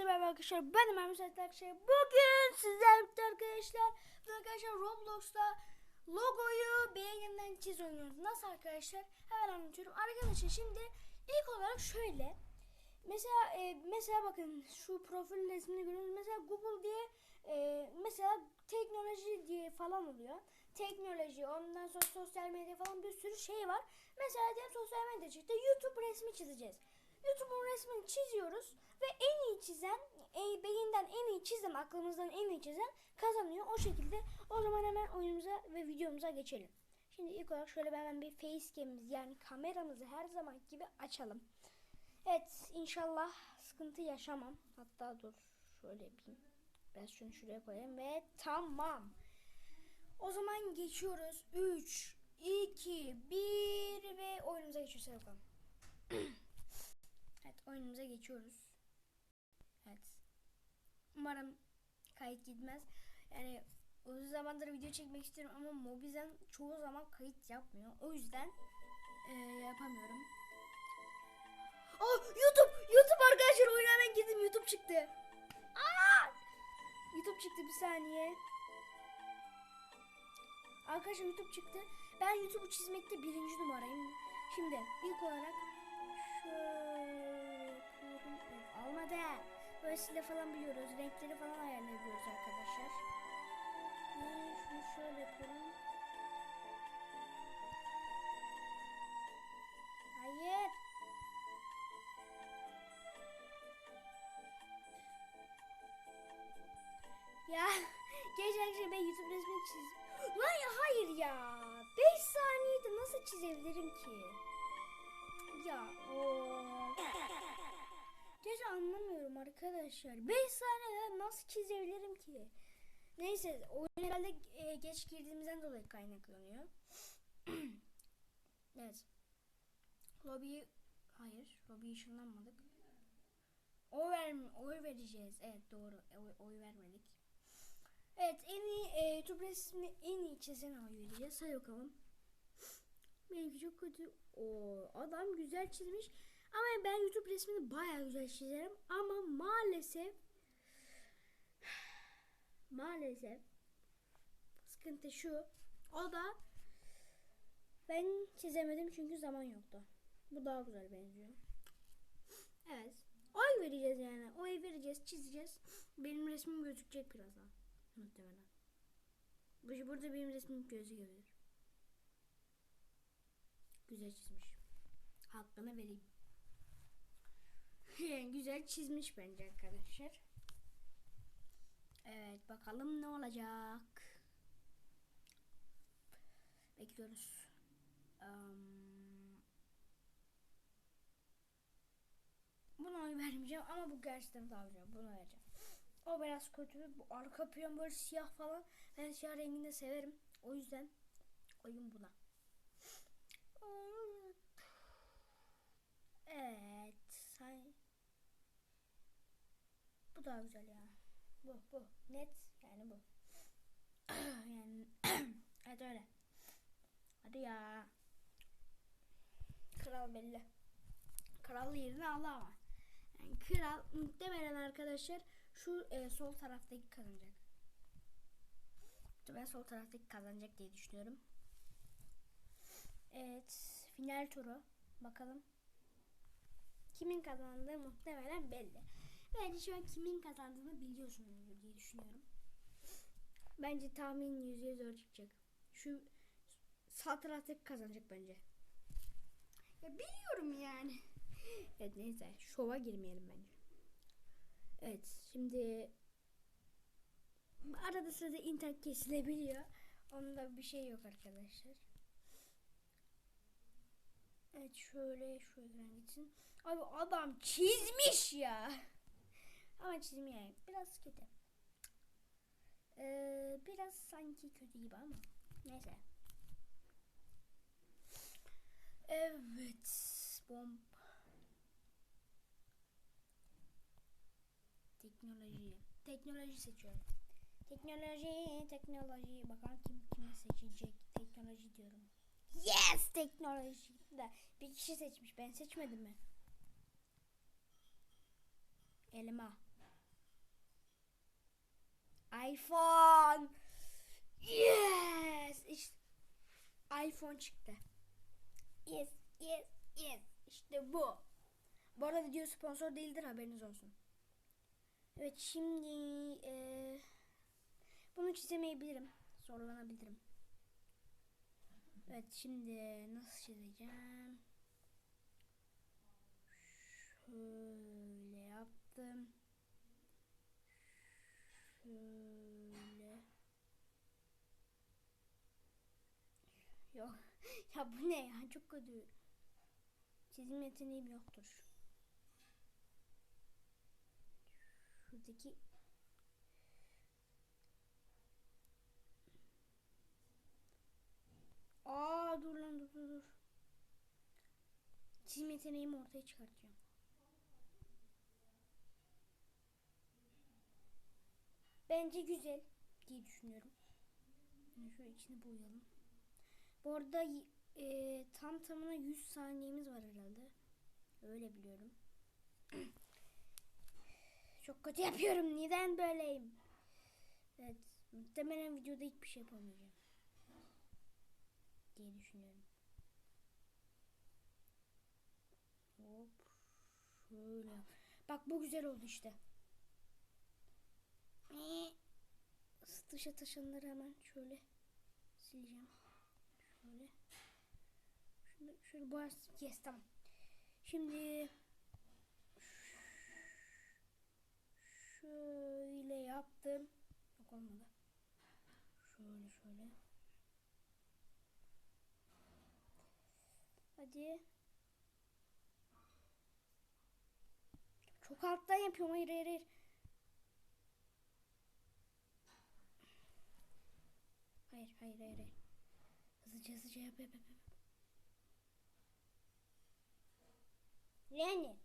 Hepinize merhaba arkadaşlar. Ben Ömer Müsait arkadaşlar. Bugün sizlerle arkadaşlar. Bugün arkadaşlar Roblox'ta logoyu beğenilen çiz oynuyoruz. Nasıl arkadaşlar? Hemen anlatıyorum. Arkadaşlar şimdi ilk olarak şöyle. Mesela e, mesela bakın şu profil resmini görüyorsunuz. Mesela Google diye e, mesela teknoloji diye falan oluyor. Teknoloji, ondan sonra sosyal medya falan bir sürü şey var. Mesela diyelim sosyal medya çıktı. YouTube resmi çizeceğiz. YouTube'un resmini çiziyoruz ve en iyi çizen, e, beyinden en iyi çizen, aklımızdan en iyi çizen kazanıyor. O şekilde o zaman hemen oyunumuza ve videomuza geçelim. Şimdi ilk olarak şöyle hemen bir facecam'imiz yani kameramızı her zaman gibi açalım. Evet inşallah sıkıntı yaşamam. Hatta dur şöyle yapayım. Ben şunu şuraya koyayım ve tamam. O zaman geçiyoruz. 3, 2, 1 ve oyunumuza geçiyoruz. Bakalım. evet oyunumuza geçiyoruz. Evet. Umarım kayıt gitmez. Yani uzun zamandır video çekmek istiyorum ama Mobizen çoğu zaman kayıt yapmıyor. O yüzden e, yapamıyorum. Oh YouTube! YouTube arkadaşlar oyuna hemen girdim. YouTube çıktı. Aa! YouTube çıktı bir saniye. Arkadaşlar YouTube çıktı. Ben YouTube'u çizmekte birinci numarayım. Şimdi ilk olarak Silah falan biliyoruz. Renkleri falan ayarlayabiliyoruz arkadaşlar. Ve şunu şöyle yapıyorum. Hayır. Arkadaşlar. 5 saniyede nasıl çizebilirim ki? Neyse oyun herhalde e, geç girdiğimizden dolayı kaynaklanıyor. evet. Lobby'yi hayır, lobby'yi ışınlanmadık. Oy, ver, oy vereceğiz. Evet doğru. Oy, oy vermedik. Evet en iyi e, YouTube resmini en iyi çizen oy vereceğiz. Hadi bakalım. Benimki çok kötü. O adam güzel çizmiş. Ama ben YouTube resmini baya güzel çizerim. Ama maalesef maalesef sıkıntı şu. O da ben çizemedim çünkü zaman yoktu. Bu daha güzel benziyor. Evet. Oy vereceğiz yani. Oy vereceğiz, çizeceğiz. Benim resmim gözükecek birazdan. Muhtemelen. Bu- Burada benim resmim gözükebilir. Güzel çizmiş. Hakkını vereyim. Güzel çizmiş bence arkadaşlar. Evet bakalım ne olacak. Bekliyoruz. Um, buna oy vermeyeceğim ama bu gerçekten daha. Buna vereceğim. O biraz kötü. Bu arka plan böyle siyah falan. Ben siyah rengini severim. O yüzden oyun buna. Evet. Say. Bu daha güzel ya. Bu bu. Net yani bu. yani evet öyle. Hadi ya. Kral belli. Kral yerini aldı ama. Yani kral muhtemelen arkadaşlar şu e, sol taraftaki kazanacak. Ben sol taraftaki kazanacak diye düşünüyorum. Evet, final turu. Bakalım. Kimin kazandığı muhtemelen belli. Bence şu an kimin kazandığını biliyorsunuz diye düşünüyorum. Bence tahmin yüzde zor çıkacak. Şu taraftaki kazanacak bence. Ya biliyorum yani. evet neyse şova girmeyelim bence. Evet şimdi arada sırada internet kesilebiliyor. Onda bir şey yok arkadaşlar. Evet şöyle şu ekran gitsin. Abi adam çizmiş ya. Ama çizimi yani biraz kötü. Ee, biraz sanki kötü gibi ama neyse. Evet. Bomb. Teknoloji. Teknoloji seçiyorum. Teknoloji, teknoloji. Bakalım kim kimi seçecek. Teknoloji diyorum. Yes, teknoloji. Da bir kişi seçmiş. Ben seçmedim mi? Elma. iPhone. Yes. İşte iPhone çıktı. Yes, yes, yes. İşte bu. Bu arada video sponsor değildir haberiniz olsun. Evet şimdi eee, bunu çizemeyebilirim. Zorlanabilirim. Evet şimdi nasıl çizeceğim? Şöyle yaptım. Şöyle. Yok. Ya bu ne ya? Çok kötü. Çizim yeteneğim yoktur. Şuradaki Aa dur lan dur dur dur. Çizim yeteneğimi ortaya çıkartacağım. Bence güzel diye düşünüyorum. Yani şu içini boyayalım. Bu arada e, tam tamına 100 saniyemiz var herhalde. Öyle biliyorum. Çok kötü yapıyorum. Neden böyleyim? Evet. Muhtemelen videoda hiçbir şey yapamayacağım. Diye düşünüyorum. Hop. Şöyle. Bak bu güzel oldu işte. Ee, Dışa taşanları hemen şöyle sileceğim. Şöyle. Şunu şöyle bu yes tamam. Şimdi şöyle yaptım. Yok olmadı. Şöyle şöyle. Hadi. Çok alttan yapıyorum. Hayır hayır hayır. Hayır hayır hayır hayır. Hızlıca hızlıca yap yap yap. Yani.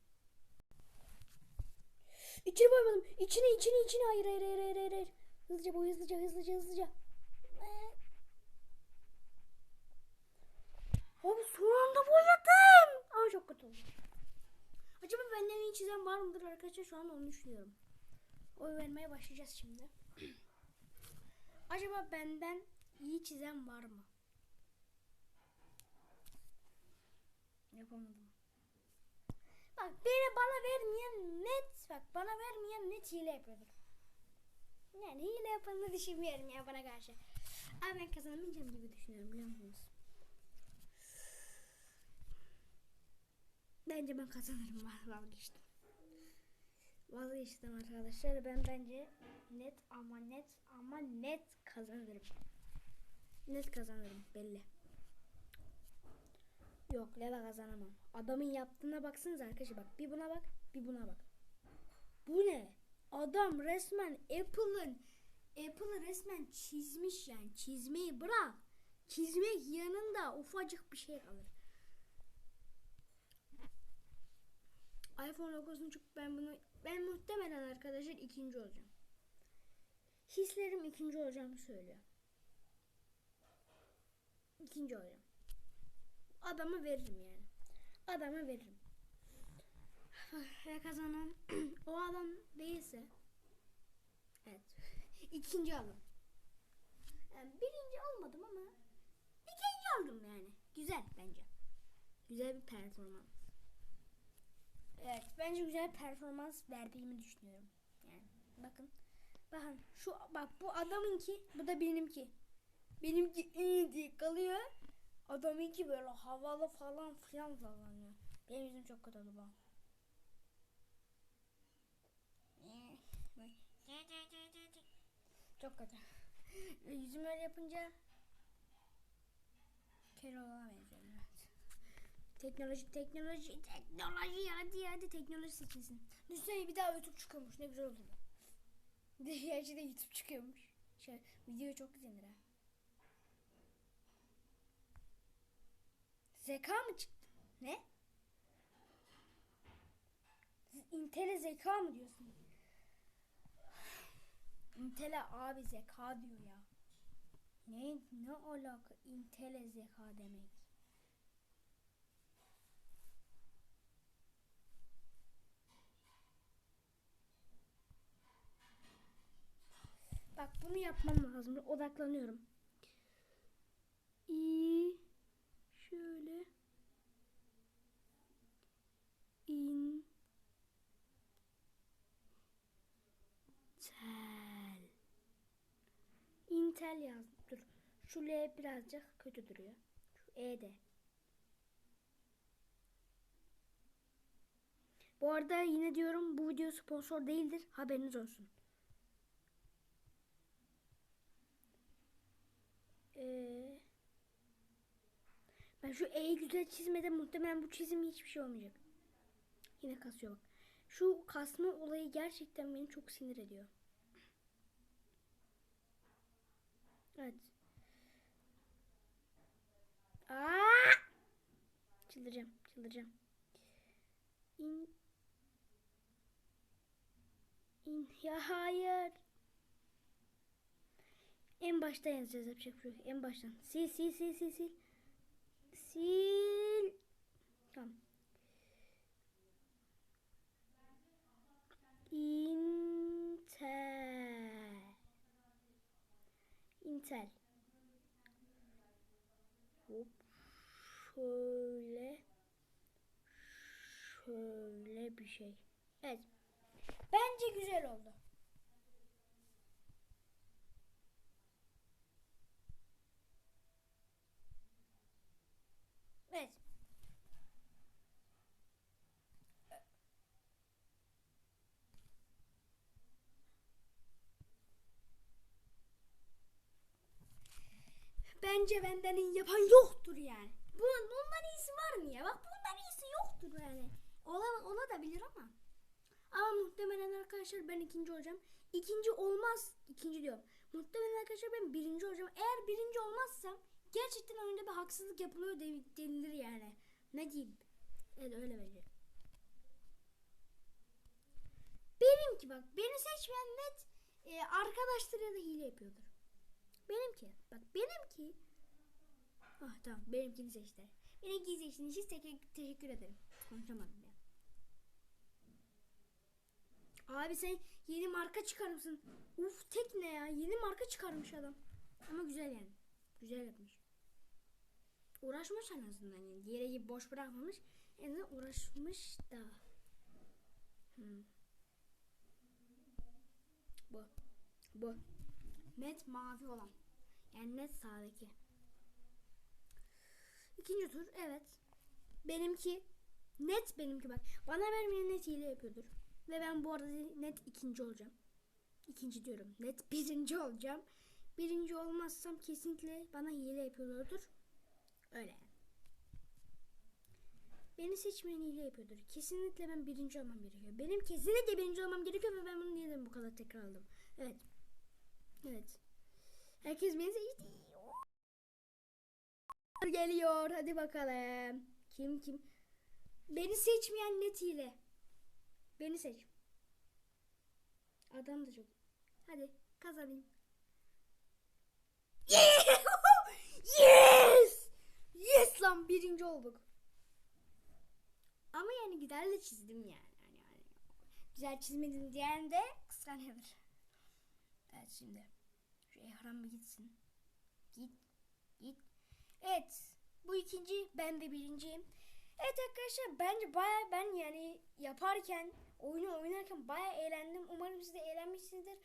İçini boyamadım. İçini içini içini. Hayır hayır hayır hayır. hayır. Hızlıca boy hızlıca hızlıca hızlıca. Ee. Abi son anda boyadım. Ama çok kötü oldu. Acaba benden iyi çizen var mıdır arkadaşlar? Şu an onu düşünüyorum. Oy vermeye başlayacağız şimdi. Acaba benden iyi çizen var mı? Yapamadım. Bak beni bana vermeyen net bak bana vermeyen net hile yapıyordur. Yani hile yapanı düşünmüyorum ya bana karşı. Ama ben kazanamayacağım gibi düşünüyorum biliyor musunuz? Bence ben kazanırım va- vazgeçtim. Vazgeçtim arkadaşlar. Ben bence net ama net ama net kazanırım. Net kazanırım belli. Yok Lela kazanamam. Adamın yaptığına baksanız arkadaşlar bak. Bir buna bak bir buna bak. Bu ne? Adam resmen Apple'ın Apple'ı resmen çizmiş yani. Çizmeyi bırak. Çizmek yanında ufacık bir şey kalır. iPhone logosunu çok ben bunu ben muhtemelen arkadaşlar ikinci olacağım. Hislerim ikinci olacağımı söylüyor. İkinci olacağım. Adama veririm yani. Adama veririm. Ve kazanan o adam değilse evet ikinci aldım. Yani birinci olmadım ama ikinci oldum yani. Güzel bence. Güzel bir performans. Evet bence güzel performans verdiğimi düşünüyorum. Yani bakın. Bakın şu bak bu adamınki bu da benimki. Benimki iyi diye kalıyor. Adamınki böyle havalı falan filan sallanıyor. Benim yüzüm çok kötü oldu bak. Çok kötü. Yüzüm öyle yapınca Keloğlan'a benziyorum. Teknoloji, teknoloji, teknoloji hadi hadi teknoloji seçilsin. Düşünsene bir daha YouTube çıkıyormuş ne güzel de gerçi de YouTube çıkıyormuş. Şey, video çok izlenir ha. Zeka mı çıktı? Ne? Intel'e zeka mı diyorsun? Intel'e abi zeka diyor ya. Ne ne alaka Intel'e zeka demek? Bak Bunu yapmam lazım. Odaklanıyorum. İyi. Şöyle. İn. Tel. Intel yazdım. Dur. Şu L birazcık kötü duruyor. Şu E de. Bu arada yine diyorum bu video sponsor değildir. Haberiniz olsun. Ee, ben şu E'yi güzel çizmede muhtemelen bu çizim hiçbir şey olmayacak. Yine kasıyor bak. Şu kasma olayı gerçekten beni çok sinir ediyor. Evet. Aa! Çıldıracağım, çıldıracağım. İn. İn. Ya hayır. En baştan yazacağız yapacak bir şey. En baştan. Sil sil sil sil sil. Sil. Tamam. Intel. Intel. Hop. Şöyle. Şöyle bir şey. Evet. Bence güzel oldu. Evet. Bence benden iyi yapan yoktur yani. Bunun, bundan iyisi var mı ya? Bak bundan iyisi yoktur yani. Ola, ola da bilir ama. Ama muhtemelen arkadaşlar ben ikinci olacağım. İkinci olmaz. ikinci diyorum. Muhtemelen arkadaşlar ben birinci olacağım. Eğer birinci olmazsam gerçekten oyunda bir haksızlık yapılıyor de- denilir yani. Ne diyeyim? Evet öyle bence. Benimki bak beni seçmeyen net e, arkadaşlar ya da hile yapıyordur. Benimki bak benimki Ah tamam benimkini seçtiler. Benimkini seçtiğiniz için tek- teşekkür ederim. Konuşamadım ya. Abi sen yeni marka çıkarmışsın. Uf tek ne ya? Yeni marka çıkarmış adam. Ama güzel yani. Güzel yapmış. Uğraşmış en azından yani. Diğeri gibi boş bırakmamış. En azından uğraşmış da. Hmm. Bu. Bu. Net mavi olan. Yani net sağdaki. İkinci tur evet. Benimki net benimki bak. Bana vermeyen net hile yapıyordur. Ve ben bu arada net ikinci olacağım. İkinci diyorum. Net birinci olacağım. Birinci olmazsam kesinlikle bana hile yapıyorlardır. Öyle. Beni seçmeyen hile yapıyordur. Kesinlikle ben birinci olmam gerekiyor. Benim kesinlikle birinci olmam gerekiyor ve ben bunu neden bu kadar tekrarladım. Evet. Evet. Herkes beni seçti. Geliyor. Hadi bakalım. Kim kim? Beni seçmeyen net hile. Beni seç. Adam da çok. Hadi kazanayım. yes! Yes lan birinci olduk. Ama yani güzel de çizdim yani. yani, yani. Güzel çizmedim diyen de kıskanıyordur. Evet şimdi. Şu ekran bir gitsin. Evet. Bu ikinci. Ben de birinciyim. Evet arkadaşlar bence baya ben yani yaparken oyunu oynarken baya eğlendim. Umarım siz de eğlenmişsinizdir.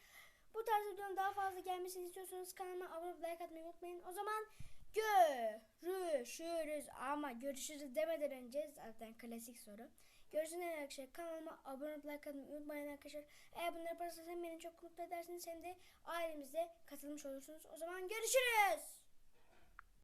Bu tarz videonun daha fazla gelmesini istiyorsanız kanalıma abone olup like atmayı unutmayın. O zaman görüşürüz. Ama görüşürüz demeden önce zaten klasik soru. Görüşürüz arkadaşlar. Kanalıma abone olup like atmayı unutmayın arkadaşlar. Eğer bunları yaparsanız hem beni çok mutlu edersiniz hem de ailemize katılmış olursunuz. O zaman görüşürüz.